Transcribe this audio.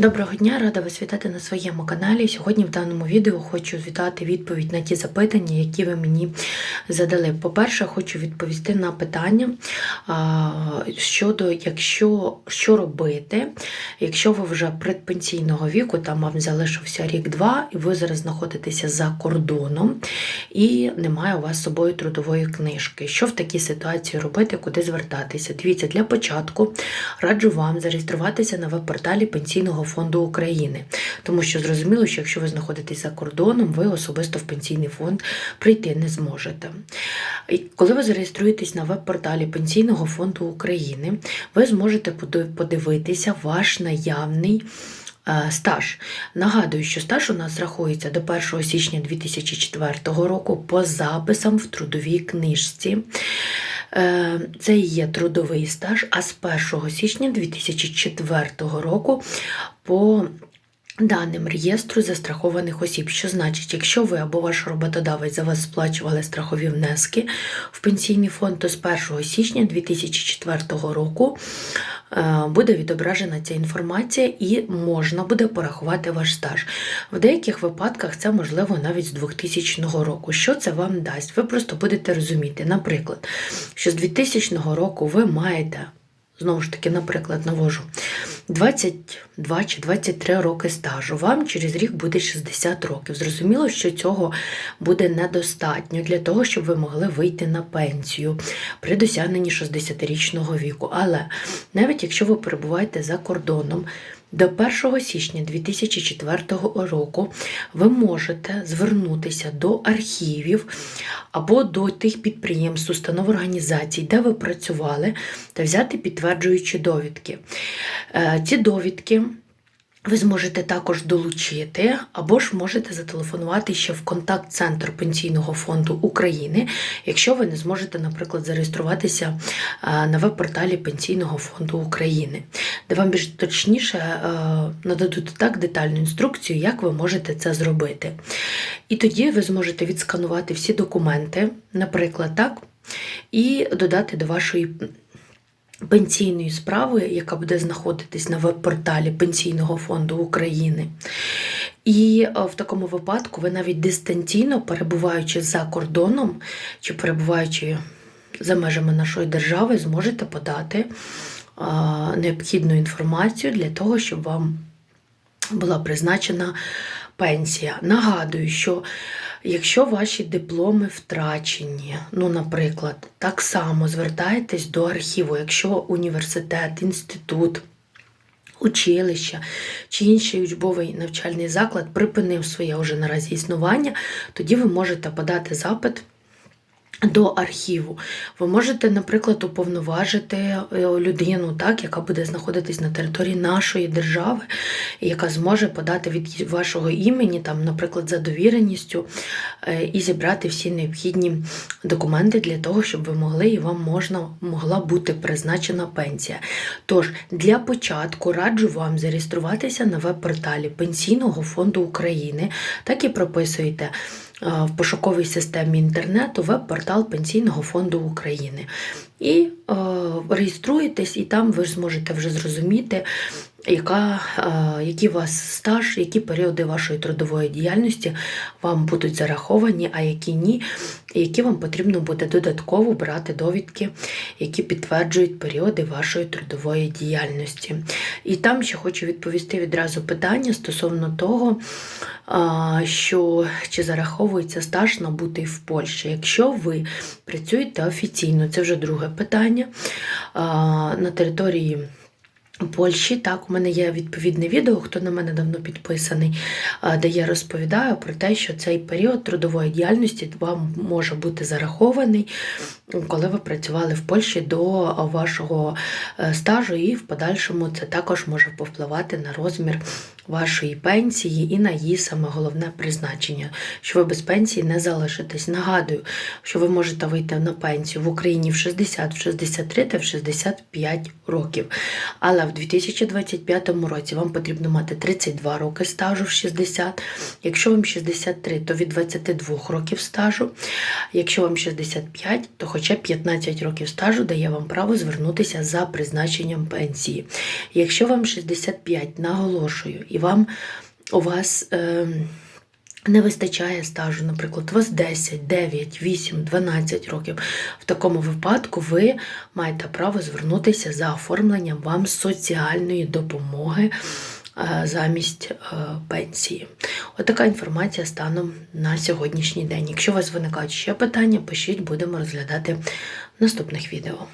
Доброго дня, рада вас вітати на своєму каналі. Сьогодні в даному відео хочу вітати відповідь на ті запитання, які ви мені задали. По-перше, хочу відповісти на питання щодо якщо що робити, якщо ви вже предпенсійного віку, там вам залишився рік-два, і ви зараз знаходитеся за кордоном, і немає у вас з собою трудової книжки. Що в такій ситуації робити, куди звертатися? Дивіться, для початку раджу вам зареєструватися на веб-порталі Пенсійного фонду України, тому що зрозуміло, що якщо ви знаходитесь за кордоном, ви особисто в пенсійний фонд прийти не зможете. І коли ви зареєструєтесь на веб-порталі Пенсійного фонду України, ви зможете подивитися ваш наявний. Е, Стаж. Нагадую, що стаж у нас рахується до 1 січня 2004 року по записам в трудовій книжці. Е, Це є трудовий стаж, а з 1 січня 2004 року по даним реєстру застрахованих осіб. Що значить, якщо ви або ваш роботодавець за вас сплачували страхові внески в пенсійний фонд, то з 1 січня 2004 року буде відображена ця інформація і можна буде порахувати ваш стаж. В деяких випадках це можливо навіть з 2000 року. Що це вам дасть? Ви просто будете розуміти, наприклад, що з 2000 року ви маєте. Знову ж таки, наприклад, навожу 22 чи 23 роки стажу. Вам через рік буде 60 років. Зрозуміло, що цього буде недостатньо для того, щоб ви могли вийти на пенсію при досягненні 60-річного віку. Але навіть якщо ви перебуваєте за кордоном, до 1 січня 2004 року ви можете звернутися до архівів або до тих підприємств, установ організацій, де ви працювали, та взяти підтверджуючі довідки. Е, Ці довідки ви зможете також долучити, або ж можете зателефонувати ще в контакт-центр Пенсійного фонду України, якщо ви не зможете, наприклад, зареєструватися е, на веб-порталі Пенсійного фонду України, де вам більш точніше е, нададуть так детальну інструкцію, як ви можете це зробити. І тоді ви зможете відсканувати всі документи, наприклад, так, і додати до вашої пенсійної справи, яка буде знаходитись на веб-порталі Пенсійного фонду України. І е, в такому випадку ви навіть дистанційно, перебуваючи за кордоном чи перебуваючи за межами нашої держави, зможете подати необхідну інформацію для того, щоб вам була призначена пенсія. Нагадую, що якщо ваші дипломи втрачені, ну, наприклад, так само звертайтесь до архіву, якщо університет, інститут. Училище чи інший учбовий навчальний заклад припинив своє вже наразі існування, тоді ви можете подати запит до архіву. Ви можете, наприклад, уповноважити е, людину, так, яка буде знаходитись на території нашої держави, яка зможе подати від вашого імені, там, наприклад, за довіреністю, е, і зібрати всі необхідні документи для того, щоб ви могли і вам можна могла бути призначена пенсія. Тож, для початку раджу вам зареєструватися на веб-порталі Пенсійного фонду України, так і прописуєте в пошуковій системі інтернету веб-портал Пенсійного фонду України. І е, реєструєтесь, і там ви зможете вже зрозуміти, яка, е, який у вас стаж, які періоди вашої трудової діяльності вам будуть зараховані, а які ні, які вам потрібно буде додатково брати довідки, які підтверджують періоди вашої трудової діяльності. І там ще хочу відповісти відразу питання стосовно того, а, що чи зараховується стаж набутий в Польщі. Якщо ви працюєте офіційно, це вже друге питання а, на території. Польщі, так, у мене є відповідне відео, хто на мене давно підписаний, де я розповідаю про те, що цей період трудової діяльності вам може бути зарахований, коли ви працювали в Польщі до вашого е, стажу, і в подальшому це також може повпливати на розмір вашої пенсії і на її саме головне призначення, що ви без пенсії не залишитесь. Нагадую, що ви можете вийти на пенсію в Україні в 60, в 63 та в 65 років. Але в 2025 році вам потрібно мати 32 роки стажу в 60. Якщо вам 63, то від 22 років стажу. Якщо вам 65, то хоча хоча 15 років стажу дає вам право звернутися за призначенням пенсії. Якщо вам 65, наголошую, і вам у вас. Е, не вистачає стажу, наприклад, у вас 10, 9, 8, 12 років. В такому випадку ви маєте право звернутися за оформленням вам соціальної допомоги е, замість е, пенсії. Отака інформація станом на сьогоднішній день. Якщо у вас виникають ще питання, пишіть, будемо розглядати в наступних відео.